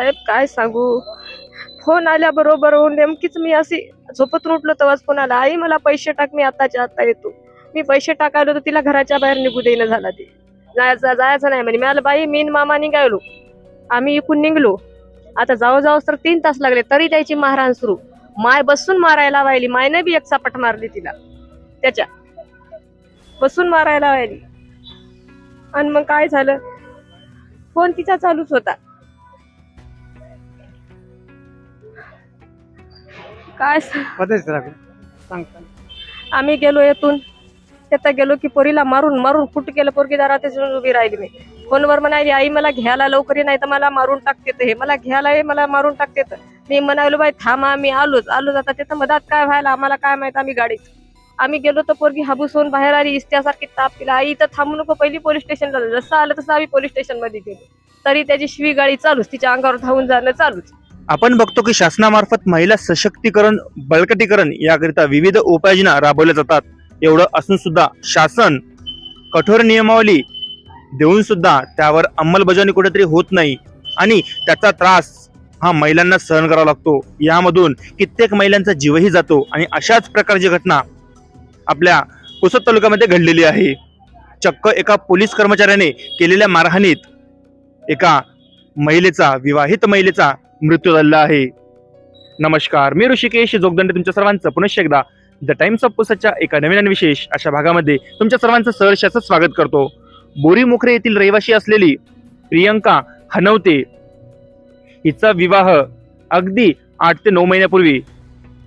साहेब काय सांगू? फोन आल्याबरोबर हो, नेमकीच मी अशी झोपतून उठलो तेव्हाच फोन आला आई मला पैसे टाक मी आताच्या आता येतो. मी पैसे टाकायलो तर तिला घराच्या बाहेर निघू देणं झाला ते. जायचं जायचं नाही म्हणे. मी आलं बाई मी मामा निघायलो आम्ही इकून निघलो. आता जाऊ जाऊ तर तीन तास लागले तरी त्याची मारहाण सुरू. माय बसून मारायला वाहिली मायने बी एक सपाट मारली तिला. त्याच्या. बसून मारायला वाहिली आणि मग काय झालं? फोन तिचा चालूच होता. काय सांगता आम्ही गेलो येथून. तिथं गेलो की पोरीला मारून मारून फुट केलं. पोरगी दारातच उभी राहिली मी. फोनवर म्हणाली आई मला घ्यायला लवकर नाही तर मला मारून टाकते हे मला घ्यायला ये मला मारून टाकते मी म्हणालो बाई थांबा मी आलोच. आलोच आता. तिथं मधात काय व्हायला आम्हाला काय माहीत? आम्ही गाडीत. आम्ही गेलो तर पोरगी हाबूस होऊन बाहेर आली. इस्त्यासारखी ताप तिला आई इथं थांबू नको. पहिली पोलीस स्टेशनला. जसं आलं तसं आम्ही पोलीस स्टेशनमध्ये गेलो. तरी त्याची शिवी गाडी चालूच. तिच्या अंगावर धावून जाणं चालूच. आपण बघतो की शासनामार्फत महिला सशक्तीकरण बळकटीकरण याकरिता विविध उपाययोजना राबवल्या जातात. एवढं असून सुद्धा शासन कठोर नियमावली देऊन सुद्धा त्यावर अंमलबजावणी कुठेतरी होत नाही आणि त्याचा त्रास हा महिलांना सहन करावा लागतो. यामधून कित्येक महिलांचा जीवही जातो आणि अशाच प्रकारची घटना आपल्या पुसद तालुक्यामध्ये घडलेली आहे. चक्क एका पोलीस कर्मचाऱ्याने केलेल्या मारहाणीत एका महिलेचा विवाहित महिलेचा मृत्यू झालेला आहे. नमस्कार मी ऋषिकेश जोगदंडे तुमच्या सर्वांचं पुनश्च एकदा द टाइम्स ऑफ पुसाच्या एका नवीन आणि विशेष अशा भागामध्ये तुमच्या सर्वांचं सहर्षाचं स्वागत करतो. बोरी मोखरे येथील रहिवासी असलेली प्रियंका हनवते हिचा विवाह अगदी आठ ते नऊ महिन्यापूर्वी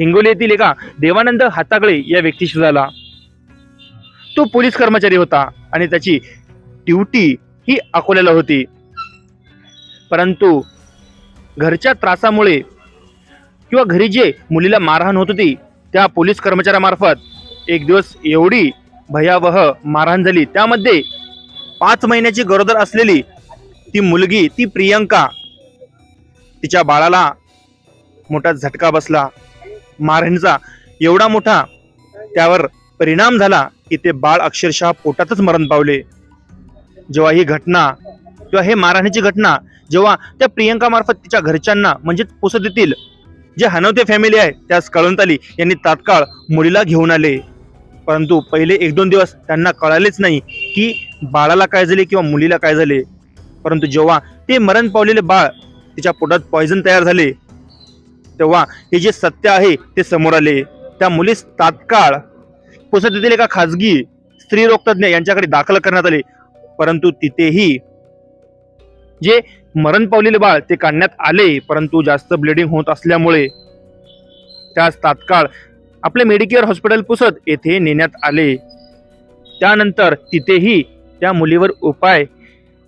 हिंगोली येथील एका देवानंद हातागळे या व्यक्तीशी झाला. तो पोलीस कर्मचारी होता आणि त्याची ड्युटी ही अकोल्याला होती. परंतु घरच्या त्रासामुळे किंवा घरी जे मुलीला मारहाण होत होती त्या पोलीस कर्मचाऱ्यामार्फत एक दिवस एवढी भयावह मारहाण झाली. त्यामध्ये पाच महिन्याची गरोदर असलेली ती मुलगी ती प्रियंका तिच्या बाळाला मोठा झटका बसला. मारहाणीचा एवढा मोठा त्यावर परिणाम झाला की ते बाळ अक्षरशः पोटातच मरण पावले. जेव्हा ही घटना किंवा हे मारहाणीची घटना जेव्हा त्या प्रियंका मार्फत तिच्या घरच्यांना म्हणजे पुसत जे हनवते फॅमिली आहे त्यास कळवण्यात आली यांनी तात्काळ मुलीला घेऊन आले. परंतु पहिले एक दोन दिवस त्यांना कळालेच नाही की बाळाला काय झाले किंवा मुलीला काय झाले. परंतु जेव्हा ते मरण पावलेले बाळ तिच्या पोटात पॉयझन तयार झाले तेव्हा हे जे सत्य आहे ते समोर आले. त्या मुलीस तात्काळ पुसत येथील एका खाजगी स्त्रीरोगतज्ञ यांच्याकडे दाखल करण्यात आले. परंतु तिथेही जे मरण पावलेले बाळ ते काढण्यात आले परंतु जास्त ब्लिडिंग होत असल्यामुळे त्यास तात्काळ आपले मेडिकेअर हॉस्पिटल पुसत येथे नेण्यात आले. त्यानंतर तिथेही त्या मुलीवर उपाय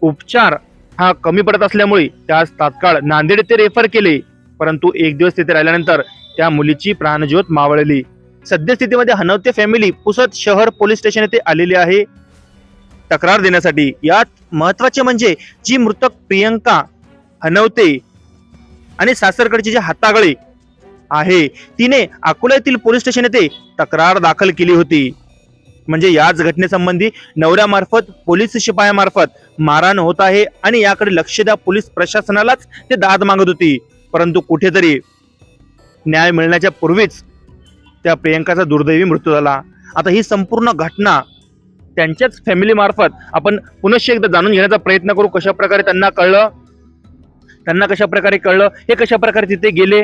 उपचार हा कमी पडत असल्यामुळे त्यास तात्काळ नांदेड येथे रेफर केले परंतु एक दिवस तिथे राहिल्यानंतर त्या मुलीची प्राणज्योत मावळली. सद्यस्थितीमध्ये हनवते फॅमिली पुसद शहर पोलीस स्टेशन येथे आलेली आहे. तक्रार देण्यासाठी. यात महत्त्वाचे म्हणजे जी मृतक प्रियंका हनवते आणि सासरकडची जी हातागळे आहे तिने अकोला येथील पोलीस स्टेशन येथे तक्रार दाखल केली होती. म्हणजे याच घटनेसंबंधी नवऱ्यामार्फत पोलीस शिपायामार्फत मारहाण होत आहे आणि याकडे लक्ष द्या पोलीस प्रशासनालाच ते दाद मागत होती. परंतु कुठेतरी न्याय मिळण्याच्या पूर्वीच त्या प्रियंकाचा दुर्दैवी मृत्यू झाला. आता ही संपूर्ण घटना त्यांच्याच फॅमिली मार्फत आपण पुनश्च एकदा जाणून घेण्याचा प्रयत्न करू कशा प्रकारे त्यांना कळलं त्यांना कशा प्रकारे कळलं हे कशा प्रकारे तिथे गेले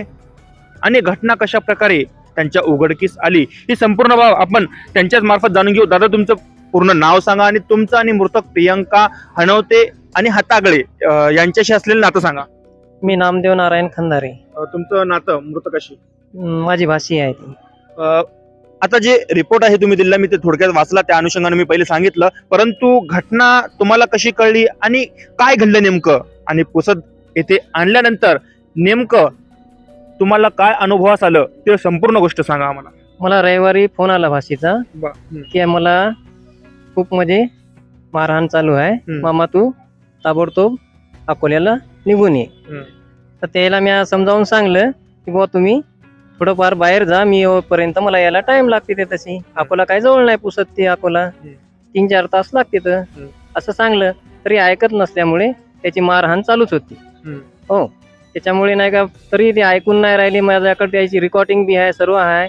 आणि घटना कशा प्रकारे त्यांच्या उघडकीस आली ही संपूर्ण बाब आपण त्यांच्याच मार्फत जाणून घेऊ. दादा तुमचं पूर्ण नाव सांगा आणि तुमचं आणि मृतक प्रियंका हनवते आणि हातागळे यांच्याशी असलेलं नातं सांगा. मी नामदेव नारायण खंदारे. तुमचं नातं मृतकाशी? माझी भाषी आहे ती. आता जे रिपोर्ट आहे तुम्ही दिला मी ते थोडक्यात वाचला त्या अनुषंगाने मी पहिले सांगितलं. परंतु घटना तुम्हाला कशी कळली आणि काय घडलं नेमकं? आणि पुसद येथे आणल्यानंतर नेमकं तुम्हाला काय अनुभवास आलं? ते संपूर्ण गोष्ट सांगा आम्हाला. मला रविवारी फोन आला भाषीचा की मला खूप म्हणजे मारहाण चालू आहे. मामा तू ताबडतोब अकोल्याला निघून ये. तर त्याला मी समजावून सांगलं की बुवा तुम्ही थोडंफार बाहेर जा मी येईपर्यंत मला यायला टाइम लागते ते तशी. अकोला काय जवळ नाही पुसत ते अकोला. तीन चार तास लागते तर. असं सांगलं तरी ऐकत नसल्यामुळे त्याची मारहाण चालूच होती. हो. त्याच्यामुळे नाही का तरी ते ऐकून नाही राहिली माझ्याकडे त्याची रेकॉर्डिंग बी आहे सर्व आहे.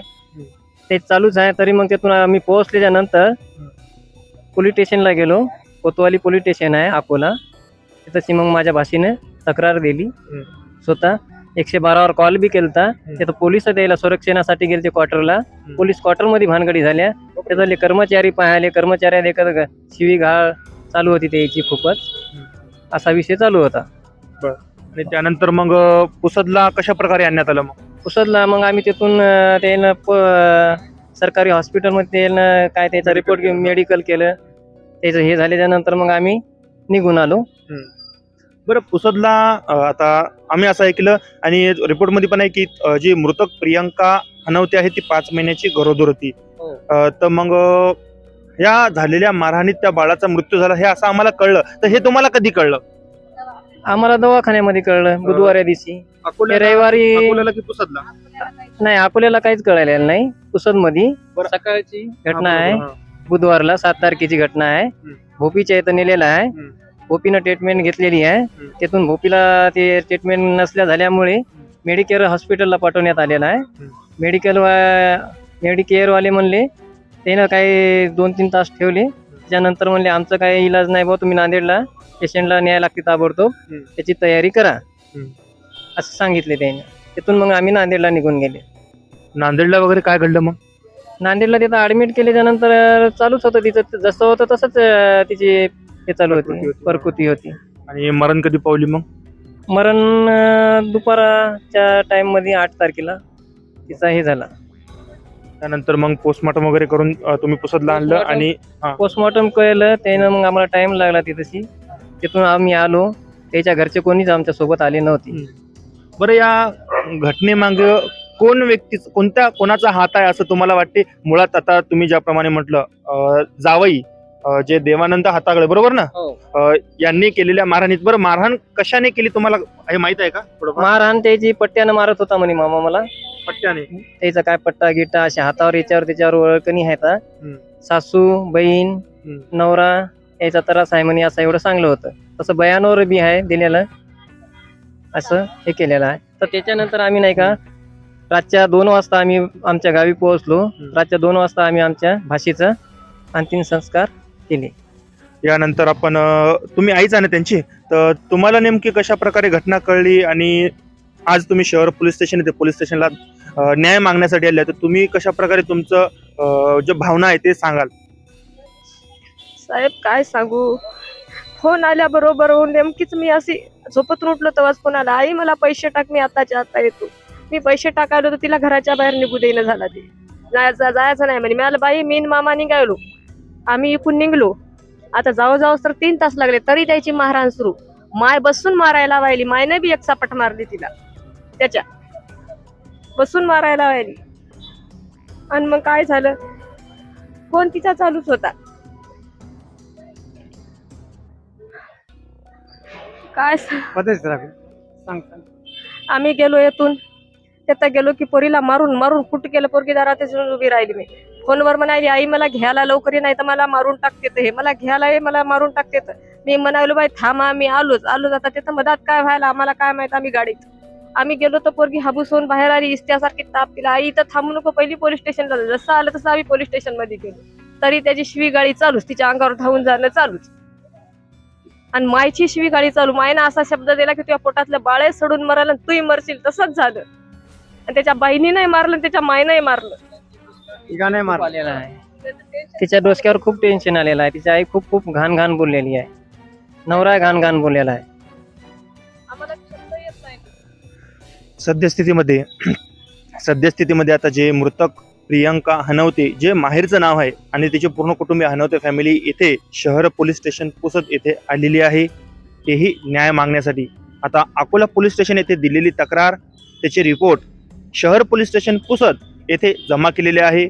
ते चालूच आहे तरी मग त्यातून आम्ही पोहोचल्याच्या नंतर पोलीस स्टेशनला गेलो. कोतवाली पोलीस स्टेशन आहे अकोला. तिथं मग माझ्या भाषेने तक्रार दिली. स्वतः एकशे बारावर कॉल बी केलता. तिथं पोलीस द्यायला संरक्षणासाठी गेले क्वार्टरला पोलीस क्वार्टरमध्ये भानगडी झाल्या. त्याच्यातले कर्मचारी पाहिले कर्मचाऱ्या देखत शिवी घाळ चालू होती त्याची खूपच. असा विषय चालू होता. आणि त्यानंतर मग पुसदला कशा प्रकारे आणण्यात आलं मग? पुसदला मग आम्ही तिथून त्यानं सरकारी हॉस्पिटलमध्ये त्यानं काय त्याचा रिपोर्ट घेऊन मेडिकल केलं. त्याचं हे झाल्याच्यानंतर मग आम्ही निघून आलो. बरं पुसदला आता आम्ही असं ऐकलं आणि रिपोर्टमध्ये पण आहे की अं, जी मृतक प्रियंका हनवते आहे ती पाच महिन्याची गरोदर होती हो. अं, तर मग अं, या झालेल्या मारहाणीत त्या बाळाचा मृत्यू झाला हे असं आम्हाला कळलं तर हे तुम्हाला कधी कळलं आम्हाला दवाखान्यामध्ये कळलं बुधवाऱ्या दिवशी ते रविवारी अकोल्याला की पुसदला नाही अकोल्याला काहीच कळालेलं नाही पुसदमध्ये बरं. सकाळची घटना आहे. बुधवारला सात तारखेची घटना आहे हम्म. भोपीच्या इथं नेलेला आहे हम्म. भोपीनं ट्रीटमेंट घेतलेली आहे. तिथून भोपीला ते ट्रीटमेंट नसल्या झाल्यामुळे मेडिकेअर हॉस्पिटलला पाठवण्यात आलेलं आहे. मेडिकल मेडिकेअरवाले म्हणले त्यानं काही दोन तीन तास ठेवले. त्याच्यानंतर म्हणले आमचं काही इलाज नाही भाऊ तुम्ही नांदेडला. पेशंटला न्याय लागते ताबडतोब. त्याची तयारी करा. असं सांगितले त्याने. तिथून मग आम्ही नांदेडला निघून गेले. नांदेडला वगैरे काय घडलं मग? नांदेडला तिथं ऍडमिट केल्याच्यानंतर चालूच होतं तिचं जसं होतं तसंच तिची हे चालू प्रकृती होती. होती. प्रकृती होती. आणि मरण कधी पावली मग? मरण अं, दुपाराच्या टाइममध्ये आठ तारखेला तिचा हे झाला. त्यानंतर मग पोस्टमॉर्टम वगैरे करून अं, तुम्ही पुसदला आणलं. आणि पोस्टमॉर्टम केलं त्यानं मग आम्हाला टाइम लागला तिथशी. तिथून आम्ही आलो. त्याच्या घरचे कोणीच आमच्यासोबत आले नव्हते. बरं या घटनेमागे कोण व्यक्ती कोणत्या कोणाचा हात आहे असं तुम्हाला वाटते? मुळात आता तुम्ही ज्याप्रमाणे म्हटलं अं, जावई अं, जे देवानंद हातागळे बरोबर ना? अं, यांनी केलेल्या मारहाणीत बरं मारहाण कशाने केली तुम्हाला? हे माहीत आहे का? थोडंफार? मारहाण त्याची पट्ट्यानं मारत होता म्हणे मामा मला. पट्ट्याने? त्याचा काय पट्टा गिट्टा अशा हातावर याच्यावर त्याच्यावर ओळखणी आहेत हा. हम्म. सासू बहीण हम्म. नवरा याचा त्रास आहे म्हणे असं एवढं चांगलं होतं. तसं बयानावर बी आहे दिलेलं. असं हे केलेलं आहे. तर त्याच्यानंतर आम्ही नाही का रातच्या दोन वाजता आम्ही आमच्या गावी पोहोचलो. रातच्या दोन वाजता आम्ही आमच्या भाषेचा अंतिम संस्कार केले यानंतर आपण अं, तुम्ही आईच आहे ना त्यांची? तर तुम्हाला नेमकी कशा प्रकारे घटना कळली आणि आज तुम्ही शहर पोलीस स्टेशन येते पोलीस स्टेशनला अं, न्याय मागण्यासाठी आले तर तुम्ही कशा प्रकारे तुमचं अं, जे भावना आहे ते सांगाल? साहेब काय सांगू? फोन आल्याबरोबर नेमकीच मी अशी झोपतून उठलो तेव्हाच फोन आला. आई मला पैसे टाक मी आताच्या आता येतो. मी पैसे टाकायला तर तिला घराच्या बाहेर निघू देईना झाला ते. जायचं जायचं नाही म्हणे. मी आलं बाई मी न मामा निघालो. आम्ही इकून निघलो. आता जाऊ जाऊ तर तीन तास लागले तरी त्याची मारहाण सुरू. माय बसून मारायला वाहिली मायने बी एक सपाट मारली तिला. त्याच्या. बसून मारायला वाहिली आणि मग काय झालं? फोन तिचा चालूच होता. काय आम्ही गेलो येथून. तिथं गेलो की पोरीला मारून मारून कुठं गेलं पोरगी येऊन उभी राहिली मी. फोनवर म्हणाली आई मला घ्यायला लवकर नाही तर मला मारून टाकते हे मला घ्यायला ये मला मारून टाकते तर. मी म्हणालो बाई थांबा मी आलोच. आलोच आता तिथं मधात काय व्हायला आम्हाला काय माहीत आम्ही गाडीत. आम्ही गेलो तर पोरगी हाबूस होऊन बाहेर आली इस्त्यासारखी ताप तिला आई तर थांबू नको पहिली पोलीस स्टेशनला जसं आलं तसं आम्ही पोलीस स्टेशनमध्ये गेलो. तरी त्याची शिवी गाडी चालूच तिच्या अंगावर धावून जाणं चालूच. आणि मायची शिवी गाडी चालू. मायनं असा शब्द दिला की तुझ्या पोटातलं बाळे सोडून मरायला आणि तूही मरशील. तसंच झालं. आणि त्याच्या बहिणीने मारलं आणि त्याच्या मायनंही मारलं. खूप आलेला आहे. तिच्या डोसक्यावर खूप टेन्शन आलेलं आहे. तिची आई खूप खूप घाण घाण बोललेली आहे. नवरा घाण घाण बोललेला आहे. आम्हाला शब्द येत नाही. सद्यस्थितीमध्ये सद्यस्थितीमध्ये आता जे मृतक प्रियंका हनवते जे माहेरचं नाव आहे आणि तिचे पूर्ण कुटुंबीय हनवते फॅमिली इथे शहर पोलीस स्टेशन पुसद येथे आलेली आहे. तेही न्याय मागण्यासाठी. आता अकोला पोलीस स्टेशन येथे दिलेली तक्रार त्याचे रिपोर्ट शहर पोलीस स्टेशन पुसद येथे जमा केलेले आहे.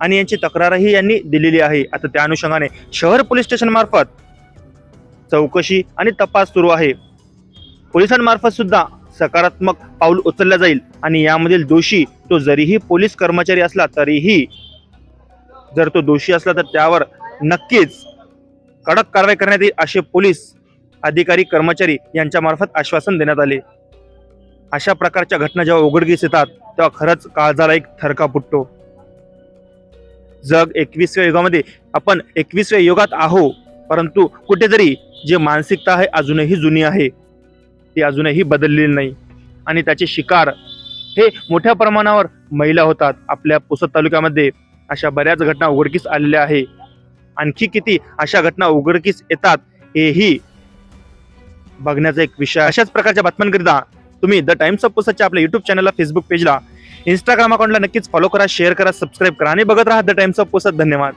आणि यांची तक्रारही यांनी दिलेली आहे. आता त्या अनुषंगाने शहर पोलीस स्टेशन मार्फत चौकशी आणि तपास सुरू आहे. पोलिसांमार्फत सुद्धा सकारात्मक पाऊल उचललं जाईल आणि यामधील दोषी तो जरीही पोलीस कर्मचारी असला तरीही जर तो दोषी असला तर त्यावर नक्कीच कडक कारवाई करण्यात येईल असे पोलीस अधिकारी कर्मचारी यांच्यामार्फत आश्वासन देण्यात आले. अशा प्रकारच्या घटना जेव्हा उघडकीस येतात तेव्हा खरंच काळजाला एक थरका फुटतो जग एकवीसव्या युगामध्ये आपण एकवीसव्या युगात आहो परंतु कुठेतरी जे मानसिकता आहे अजूनही जुनी आहे ती अजूनही बदललेली नाही. आणि त्याचे शिकार हे मोठ्या प्रमाणावर महिला होतात. आपल्या पुसद तालुक्यामध्ये अशा बऱ्याच घटना उघडकीस आलेल्या आहे. आणखी किती अशा घटना उघडकीस येतात हेही बघण्याचा एक विषय अशाच प्रकारच्या बातम्यांकरिता तुम्ही द टाइम्स ऑफ पुसदच्या आपल्या युट्यूब चॅनलला फेसबुक पेजला इंस्टाग्राम अकाउंटला नक्कीच फॉलो करा शेअर करा सबस्क्राईब करा आणि बघत राहा द टाइम्स ऑफ पुसद धन्यवाद.